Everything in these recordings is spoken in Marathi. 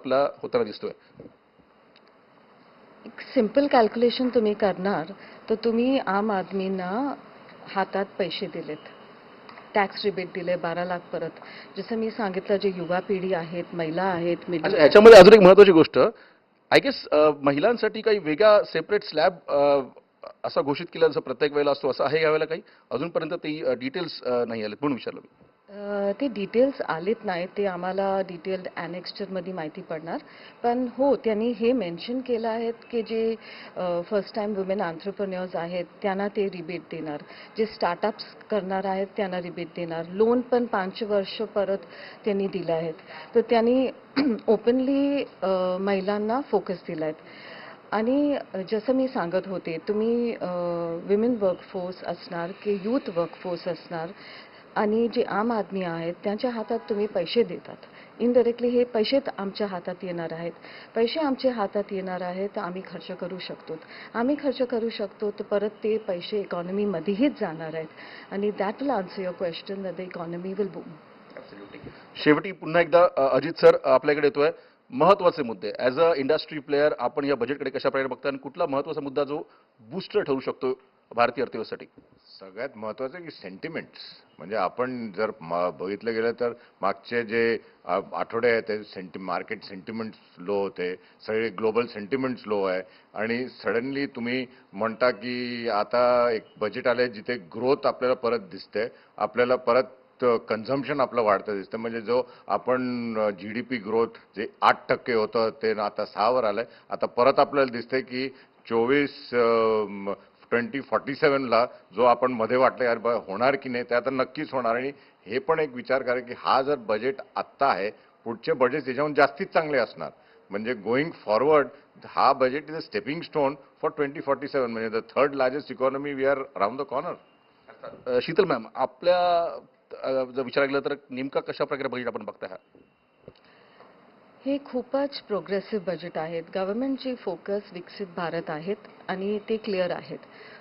आपला होताना दिसतोय. एक सिंपल कॅल्क्युलेशन तुम्ही करणार तर तुम्ही आम आदमींना हातात पैसे दिलेत. टॅक्स रिबेट दिले बारा लाख परत. जसं मी सांगितलं जे युवा पिढी आहेत महिला आहेत अच्छा याच्यामध्ये अजून एक महत्वाची गोष्ट. आय गेस महिलांसाठी काही वेगळा सेपरेट स्लॅब असा घोषित केला जसं प्रत्येक वेळेला असतो असं आहे यावेळेला काही? अजूनपर्यंत ते डिटेल्स नाही आले म्हणून विचारलं मी. ते डिटेल्स आलेत नाहीत. ते आम्हाला डिटेल्ड ॲनेक्स्चरमध्ये माहिती पडणार. पण हो त्यांनी हे मेन्शन केलं आहेत की जे फर्स्ट टाइम वुमेन आंट्रप्रन्युअर्स आहेत त्यांना ते रिबेट देणार. जे स्टार्टअप्स करणार आहेत त्यांना रिबेट देणार. लोन पण पाच वर्ष परत त्यांनी दिलं आहेत. तर त्यांनी ओपनली महिलांना फोकस दिला आहेत आणि जसं मी सांगत होते तुम्ही विमेन वर्कफोर्स असणार की यूथ वर्कफोर्स असणार आणि जे आम आदमी आहेत त्यांच्या हातात तुम्ही पैसे देतात. इनडायरेक्टली हे पैसे आमच्या हातात येणार आहेत. पैसे आमच्या हातात येणार आहेत तर आम्ही खर्च करू शकतो. आम्ही खर्च करू शकतो तर परत ते पैसे इकॉनॉमीमध्येहीच जाणार आहेत. आणि that will answer your question the economy will boom शेवटी पुन्हा एकदा अजित सर आपल्याकडे येतोय. महत्त्वाचे मुद्दे. ॲज अ इंडस्ट्री प्लेअर आपण या बजेटकडे कशा प्रकारे बघता आणि कुठला महत्त्वाचा मुद्दा जो बूस्टर ठरू शकतो भारतीय अर्थव्यवस्थेसाठी? सगळ्यात महत्त्वाचं की सेंटिमेंट्स म्हणजे आपण जर म- बघितलं गेलं तर मागचे जे आठवडे आहेत ते सेंटी मार्केट सेंटिमेंट्स लो होते. सगळे ग्लोबल सेंटिमेंट्स लो आहे. आणि सडनली तुम्ही म्हणता की आता एक बजेट आलं आहे जिथे ग्रोथ आपल्याला परत दिसते आपल्याला परत कन्झम्पशन आपलं वाढतं दिसतं म्हणजे जो आपण जी डी पी ग्रोथ जे आठ टक्के होतं ते ना आता सहावर आलं आहे आता परत आपल्याला दिसतंय की चोवीस ट्वेंटी फॉर्टी सेवनला जो आपण मध्ये वाटलं यार होणार की नाही? ते आता नक्कीच होणार. आणि हे पण एक विचार करा की हा जर बजेट आत्ता आहे पुढचे बजेट त्याच्याहून जास्तीच चांगले असणार. म्हणजे गोईंग फॉरवर्ड हा budget is a stepping stone for twenty forty seven. म्हणजे the third largest economy we are round the corner Sheetal ma'am आपल्या जर विचार केला तर नेमका कशा प्रकारे बजेट आपण बघताय हे खूपच प्रोग्रेसिव्ह बजेट आहेत. गव्हर्नमेंटची फोकस विकसित भारत आहेत आणि ते क्लिअर आहेत.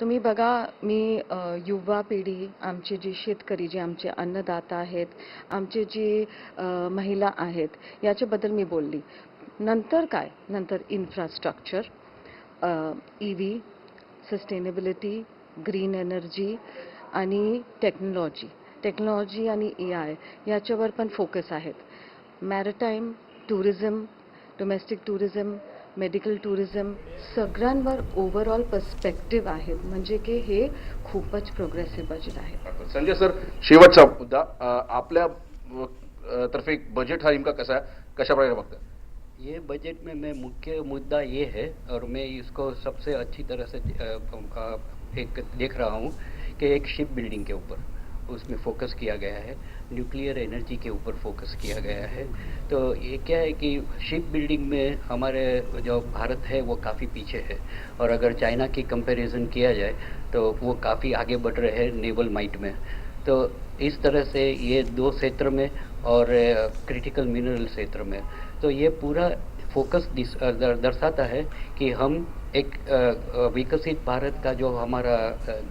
तुम्ही बघा मी युवा पिढी आमचे जे शेतकरी जे आमचे अन्नदाता आहेत आमचे जे महिला आहेत याच्याबद्दल मी बोलली. नंतर काय? नंतर infrastructure E V sustainability green energy आणि टेक्नॉलॉजी टेक्नॉलॉजी आणि ए आय याच्यावर पण फोकस आहेत. Maritime tourism domestic tourism medical tourism सगळ्यांवर ओव्हरऑल पर्स्पेक्टिव्ह आहेत. म्हणजे की हे खूपच प्रोग्रेसिव्ह बजेट आहे संजय सर शेवटचा मुद्दा आपल्या तर्फे बजेट हा नेमका कसा आहे कशा प्रकारे बघताय ये बजट में मैं मुख्य मुद्दा ये है और मैं इसको सबसे अच्छी तरह से एक देख रहा हूँ कि एक शिप बिल्डिंग के ऊपर। उसमें फोकस किया गया है। न्यूक्लियर एनर्जी के ऊपर फोकस किया गया है। तो ये क्या है कि शिप बिल्डिंग में हमारे जो भारत है, वो काफ़ी पीछे है। और अगर चाइना की कंपैरिजन किया जाए तो वो काफ़ी आगे बढ़ रहे हैं नेवल माइट में। तो इस तरह से ये दो क्षेत्र में और क्रिटिकल मिनरल क्षेत्र में। तो ये पूरा फोकस दर्शाता है कि हम एक विकसित भारत का जो हमारा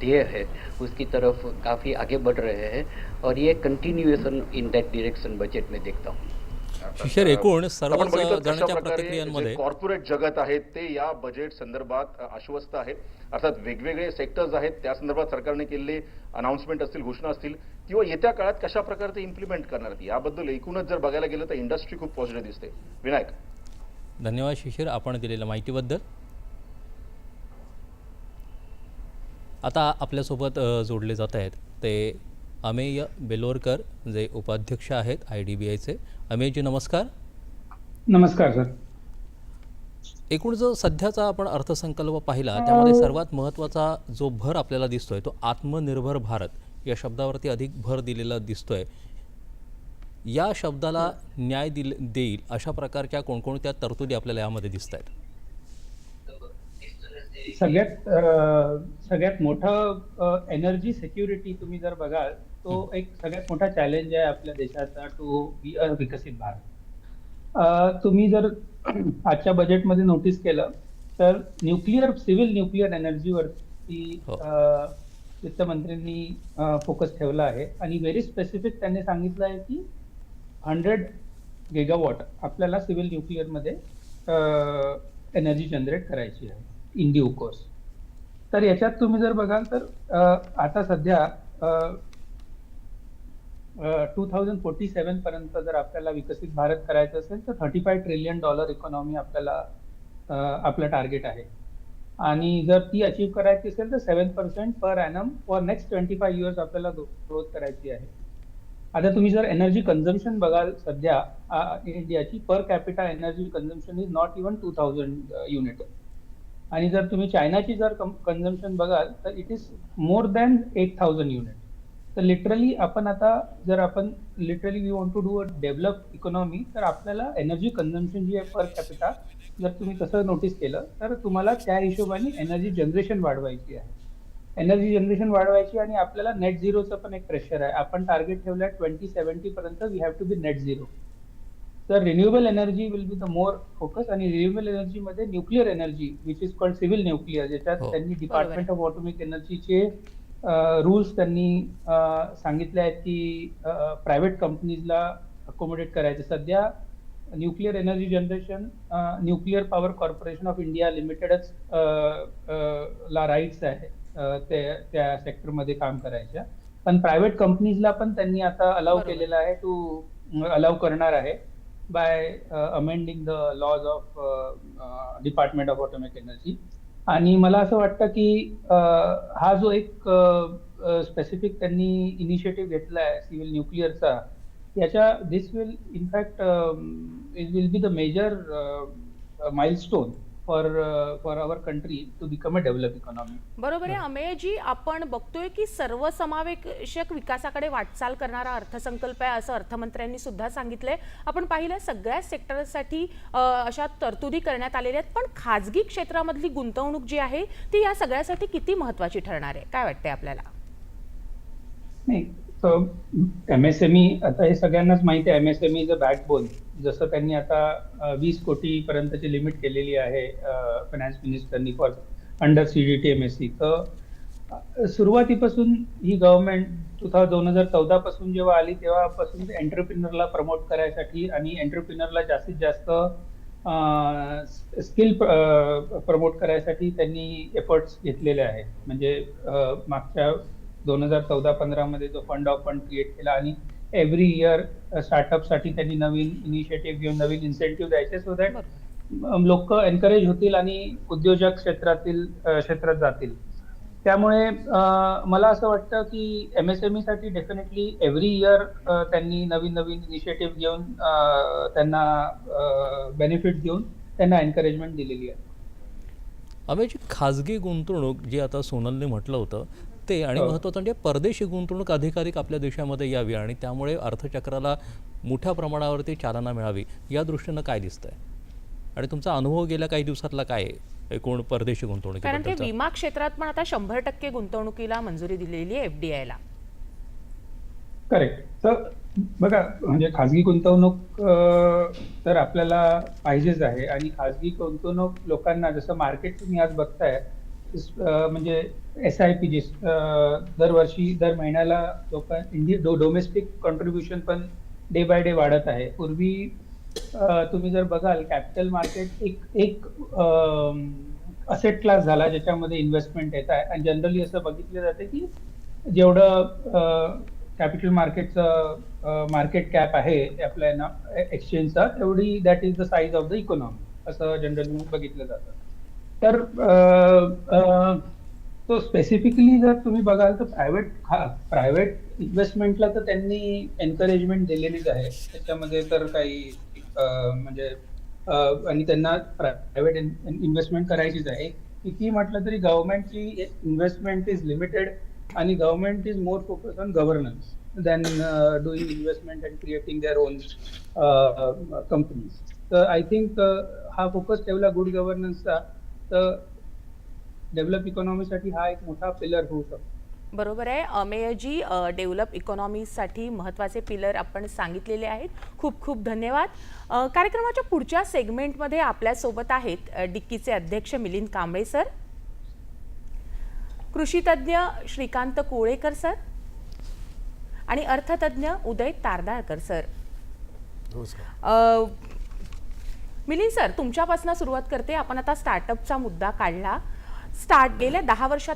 ध्येय है उसकी तरफ काफ़ी आगे बढ़ रहे हैं और ये continuation in that direction budget में देखता हूँ। शिशिर एकूण प्रकारे प्रतिक्रियांमध्ये कॉर्पोरेट जगत आहे ते या बजेट संदर्भात आश्वस्त आहेत. अर्थात वेगवेगळे सेक्टर्स आहेत त्या संदर्भात सरकारने केलेले अनाउन्समेंट असतील घोषणा असतील किंवा येत्या काळात कशा प्रकारे ते इम्प्लिमेंट करणार आहेत याबद्दल एकूणच जर बघायला गेलं तर इंडस्ट्री खूप पॉझिटिव्ह दिसते. विनायक? धन्यवाद शिशिर आपण दिलेल्या माहितीबद्दल. आता आपल्यासोबत जोडले जात आहेत ते अमेय बेलोरकर जे उपाध्यक्ष आहेत आय डी बी आयचे. अमेयजी नमस्कार. नमस्कार सर. एकूण जो सध्याचा आपण अर्थसंकल्प पाहिला त्यामध्ये सर्वात महत्त्वाचा जो भर आपल्याला दिसतोय तो आत्मनिर्भर भारत या शब्दावरती अधिक भर दिलेला दिसतोय. या शब्दाला न्याय दिल देईल अशा प्रकारच्या कोणकोणत्या तरतुदी आपल्याला यामध्ये दिसत आहेत? सगळ्यात सगळ्यात मोठं एनर्जी सिक्युरिटी तुम्ही जर बघाल तो एक सगळ्यात मोठा चॅलेंज आहे आपल्या देशाचा टू बी अ विकसित भारत. तुम्ही जर आजच्या बजेटमध्ये नोटीस केलं तर न्यूक्लिअर सिव्हिल न्यूक्लिअर एनर्जीवरती वित्तमंत्र्यांनी फोकस ठेवला आहे. आणि व्हेरी स्पेसिफिक त्यांनी सांगितलं आहे की हंड्रेड गेगावॉट आपल्याला सिव्हिल न्यूक्लिअरमध्ये एनर्जी जनरेट करायची आहे इन ड्यू कोर्स तर याच्यात तुम्ही जर बघाल तर आता सध्या टू थाउजंड फोर्टी सेवन पर्यंत जर आपल्याला विकसित भारत करायचं असेल तर thirty five trillion dollar economy आपल्याला आपलं टार्गेट आहे. आणि जर ती अचीव्ह करायची असेल तर seven percent per annum for next twenty five years आपल्याला ग्रोथ करायची आहे. आता तुम्ही जर एनर्जी कन्झम्पशन बघाल सध्या इंडियाची per capita energy consumption is not even two thousand unit आणि जर तुम्ही चायनाची जर कन्झम्पशन बघाल तर it is more than eight thousand unit तर लिटरली आपण आता जर आपण literally we want to do a develop economy तर आपल्याला एनर्जी कन्झम्पशन जी आहे पर कॅपिटा जर तुम्ही तसं नोटीस केलं तर तुम्हाला त्या हिशोबाने एनर्जी जनरेशन वाढवायची आहे. एनर्जी जनरेशन वाढवायची आणि आपल्याला नेट झिरोचं पण एक प्रेशर आहे. आपण टार्गेट ठेवलं ट्वेंटी सेव्हन्टी पर्यंत we have to be net zero तर renewable energy will be the more focus आणि रिन्युएबल एनर्जी मध्ये nuclear energy which is called civil nuclear ज्याच्यात हो. त्यांनी डिपार्टमेंट ऑफ ऑटोमिक एनर्जीचे रुल्स त्यांनी सांगितले आहेत की प्रायव्हेट कंपनीजला अकोमोडेट करायचे. सध्या nuclear energy generation nuclear power corporation of India लिमिटेडच ला राईट्स आहे. ते त्या सेक्टरमध्ये काम करायच्या. पण प्रायव्हेट कंपनीजला पण त्यांनी आता अलाव. केलेलं आहे टू अलाव करणार आहे by amending the laws of department of atomic energy आणि मला असं वाटतं की हा जो एक स्पेसिफिक त्यांनी इनिशिएटिव्ह घेतला आहे सिव्हिल न्यूक्लिअरचा याच्या this will in fact it will be the major milestone for for our country to become a develop economy बरोबर आहे. अमेयजी आपण बघतोय की सर्वसमावेशक विकासाकडे वाटचाल करणारा अर्थसंकल्प आहे असं अर्थमंत्र्यांनी सुद्धा सांगितलंय. आपण पाहिलं सगळ्या सेक्टरसाठी अशा तरतुदी करण्यात आलेल्या आहेत. पण खाजगी क्षेत्रामधली गुंतवणूक जी आहे ती या सगळ्यासाठी किती महत्वाची ठरणार आहे? काय वाटतंय आपल्याला? नाही एमएसएमई E, आता हे सगळ्यांनाच माहिती आहे. एमएसएमई इज अ बॅकबोन जसं त्यांनी आता वीस कोटी पर्यंतची लिमिट केलेली आहे finance मिनिस्टरनी for under C D T M S C तर सुरुवातीपासून ही गव्हर्नमेंट टू थाउजंड दोन हजार चौदा पासून जेव्हा आली तेव्हापासून एंटरप्रिनरला प्रमोट करायसाठी आणि एंटरप्रिनरला जास्तीत जास्त स्किल प्रमोट करायसाठी त्यांनी एफर्ट्स घेतलेले आहेत. म्हणजे मागच्या दोन हजार चौदा पंधरामध्ये जो फंड ऑफ फंड क्रिएट केला आणि एव्हरी इयर स्टार्टअपसाठी त्यांनी नवीन इनिशिएटिव्ह घेऊन नवीन इन्सेंटिव्ह द्यायचे सो दॅट लोक एनकरेज होतील आणि उद्योजक क्षेत्रातील क्षेत्रात जातील. त्यामुळे मला असं वाटतं की एमएसएमई साठी डेफिनेटली एव्हरी इयर त्यांनी नवीन नवीन इनिशिएटिव्ह घेऊन त्यांना बेनिफिट देऊन त्यांना एनकरेजमेंट दिलेली आहे. अमेची खाजगी गुंतवणूक जी आता सोनलने म्हटलं होतं ते आणि हो. महत्त्वाचं म्हणजे परदेशी गुंतवणूक अधिकाधिक आपल्या देशामध्ये यावी आणि त्यामुळे अर्थचक्राला मोठ्या प्रमाणावरती चालना मिळावी या दृष्टीनं काय दिसतंय? आणि तुमचा अनुभव गेल्या काही दिवसातला काय आहे एकूण परदेशी कारण की विमा क्षेत्रात पण आता शंभर टक्के गुंतवणुकीला मंजुरी दिलेली आहे एफडीआयला करेक्ट. तर बघा म्हणजे खाजगी गुंतवणूक तर आपल्याला पाहिजेच आहे आणि खाजगी गुंतवणूक लोकांना जसं मार्केट तुम्ही आज बघताय म्हणजे एस आय पी जी दरवर्षी दर महिन्याला लोक इंडिया डोमेस्टिक कॉन्ट्रीब्युशन पण डे बाय डे वाढत आहे. पूर्वी तुम्ही जर बघाल कॅपिटल मार्केट एक एक असेट क्लास झाला ज्याच्यामध्ये इन्व्हेस्टमेंट येत आहे. आणि जनरली असं बघितलं जाते की जेवढं कॅपिटल मार्केटचं मार्केट कॅप आहे आपल्या ना एक्सचेंजचा तेवढी that is the size of the economy असं जनरली बघितलं जातं. तर तो स्पेसिफिकली जर तुम्ही बघाल तर प्रायव्हेट प्रायव्हेट इन्व्हेस्टमेंटला तर त्यांनी एनकरेजमेंट दिलेलीच आहे. त्याच्यामध्ये तर काही म्हणजे आणि त्यांना प्रायव्हेट इन्व्हेस्टमेंट करायचीच आहे. किती म्हटलं तरी गव्हर्नमेंटची इन्व्हेस्टमेंट इज लिमिटेड आणि government is more focus on governance than doing investment and creating their own companies तर आय थिंक हा फोकस ठेवला गुड गव्हर्नन्सचा तर डेव्हलप इकॉनॉमीसाठी हा एक मोठा पिलर होऊ शकतो. बरोबर आहे. अमेयजी डेव्हलप इकॉनॉमीसाठी महत्त्वाचे पिलर आपण सांगितलेले आहेत. खूप खूप धन्यवाद. कार्यक्रमाच्या पुढच्या सेगमेंटमध्ये आपल्यासोबत आहेत डिक्कीचे अध्यक्ष मिलिंद कांबळे सर कृषीतज्ञ श्रीकांत कोळेकर सर आणि अर्थतज्ञ उदय तारदाळकर सर. अ, मिलिंद सर तुमच्यापासून सुरुवात करते. आपण आता स्टार्टअपचा मुद्दा काढला. स्टार्ट गेल्या दहा वर्षात